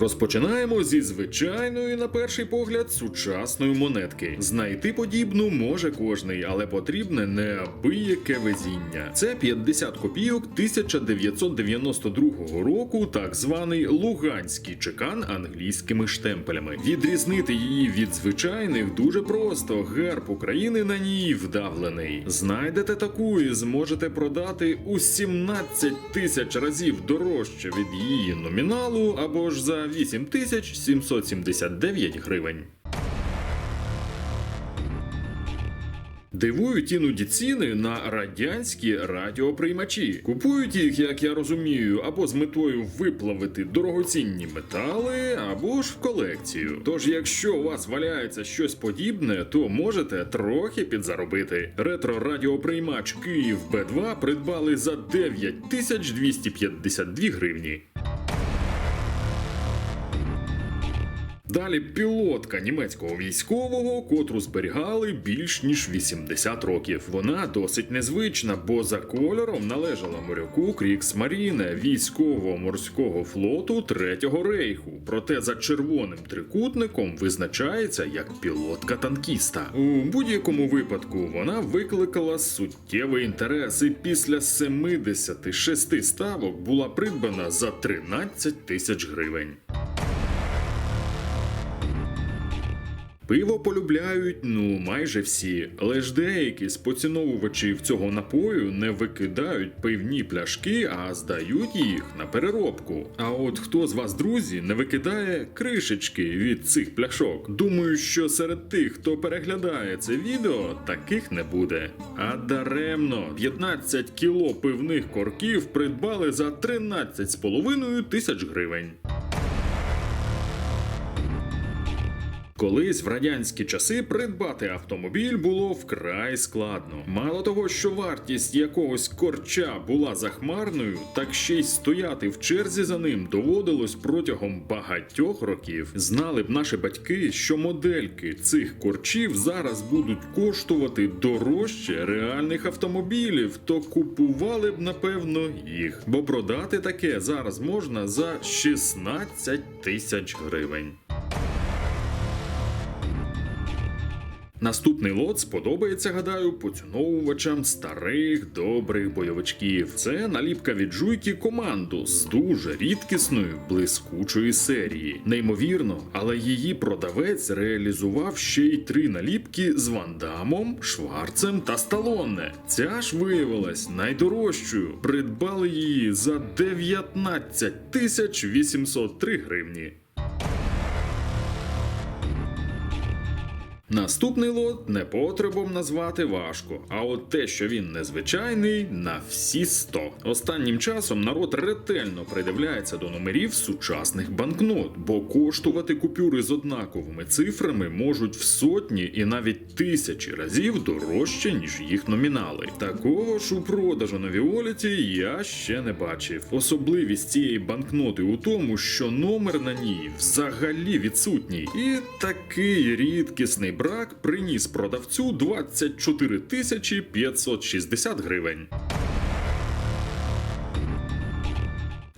Розпочинаємо зі звичайної, на перший погляд, сучасної монетки. Знайти подібну може кожний, але потрібне неабияке везіння. Це 50 копійок 1992 року, так званий луганський чекан англійськими штемпелями. Відрізнити її від звичайних дуже просто. Герб України на ній вдавлений. Знайдете таку і зможете продати у 17 тисяч разів дорожче від її номіналу або ж за 8779 гривень. Дивують іноді ціни на радянські радіоприймачі. Купують їх, як я розумію, або з метою виплавити дорогоцінні метали, або ж в колекцію. Тож, якщо у вас валяється щось подібне, то можете трохи підзаробити. Ретро-радіоприймач Київ Б2 придбали за 9252 гривні. Далі пілотка німецького військового, котру зберігали більш ніж 80 років. Вона досить незвична, бо за кольором належала моряку Кріксмаріне військово-морського флоту Третього рейху. Проте за червоним трикутником визначається як пілотка танкіста. У будь-якому випадку вона викликала суттєвий інтерес і після 76 ставок була придбана за 13 тисяч гривень. Пиво полюбляють ну майже всі, але ж деякі з поціновувачів цього напою не викидають пивні пляшки, а здають їх на переробку. А от хто з вас, друзі, не викидає кришечки від цих пляшок? Думаю, що серед тих, хто переглядає це відео, таких не буде. А даремно 15 кіло пивних корків придбали за 13,5 тисяч гривень. Колись в радянські часи придбати автомобіль було вкрай складно. Мало того, що вартість якогось корча була захмарною, так ще й стояти в черзі за ним доводилось протягом багатьох років. Знали б наші батьки, що модельки цих корчів зараз будуть коштувати дорожче реальних автомобілів, то купували б напевно їх. Бо продати таке зараз можна за 16 тисяч гривень. Наступний лот сподобається, гадаю, поціновувачам старих добрих бойовичків. Це наліпка від жуйки команду з дуже рідкісної блискучої серії. Неймовірно, але її продавець реалізував ще й три наліпки з Вандамом, Шварцем та Сталоне. Ця ж виявилась найдорожчою. Придбали її за 19 тисяч 803 гривні. Наступний лот непотребом назвати важко, а от те, що він незвичайний, на всі 100. Останнім часом народ ретельно придивляється до номерів сучасних банкнот, бо коштувати купюри з однаковими цифрами можуть в сотні і навіть тисячі разів дорожче, ніж їх номінали. Такого ж у продажу на Віоліті я ще не бачив. Особливість цієї банкноти у тому, що номер на ній взагалі відсутній, і такий рідкісний брак приніс продавцю 24 тисячі 560 гривень.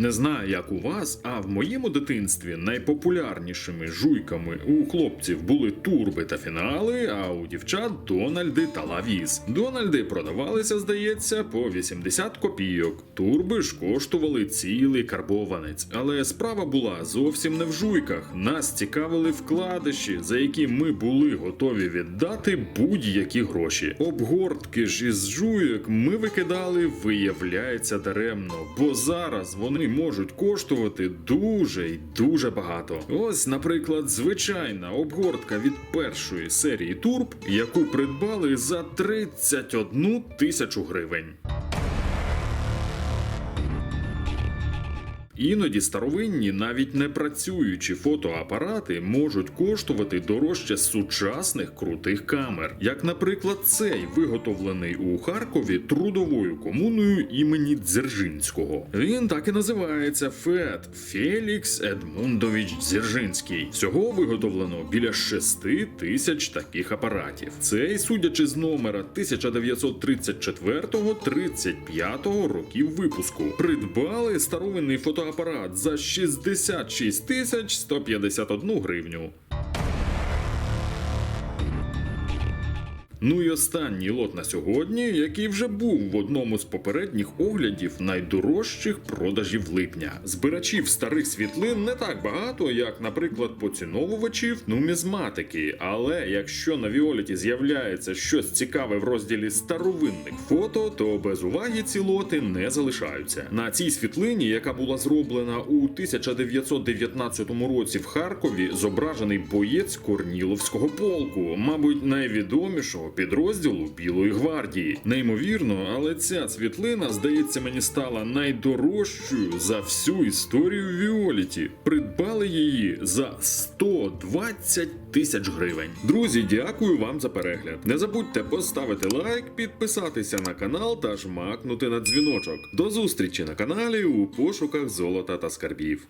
Не знаю, як у вас, а в моєму дитинстві найпопулярнішими жуйками у хлопців були турби та фінали, а у дівчат Дональди та Лавіз. Дональди продавалися, здається, по 80 копійок. Турби ж коштували цілий карбованець. Але справа була зовсім не в жуйках. Нас цікавили вкладиші, за які ми були готові віддати будь-які гроші. Обгортки ж із жуйок ми викидали, виявляється даремно, бо зараз вони можуть коштувати дуже й дуже багато. Ось, наприклад, звичайна обгортка від першої серії турб, яку придбали за 31 тисячу гривень. Іноді старовинні, навіть не працюючі фотоапарати можуть коштувати дорожче сучасних крутих камер, як, наприклад, цей виготовлений у Харкові трудовою комуною імені Дзержинського. Він так і називається ФЕД Фелікс Едмундович Дзержинський. Всього виготовлено біля 6 тисяч таких апаратів. Цей, судячи з номера 1934-35 років випуску, придбали старовинний фотоапарат за 66 тисяч 151 гривню. Ну і останній лот на сьогодні, який вже був в одному з попередніх оглядів найдорожчих продажів липня. Збирачів старих світлин не так багато, як, наприклад, поціновувачів нумізматики. Але якщо на Віоліті з'являється щось цікаве в розділі старовинних фото, то без уваги ці лоти не залишаються. На цій світлині, яка була зроблена у 1919 році в Харкові, зображений боєць Корніловського полку, мабуть, найвідомішого підрозділу Білої гвардії. Неймовірно, але ця світлина, здається, мені стала найдорожчою за всю історію Віоліті. Придбали її за 120 тисяч гривень. Друзі, дякую вам за перегляд. Не забудьте поставити лайк, підписатися на канал та жмакнути на дзвіночок. До зустрічі на каналі у пошуках золота та скарбів.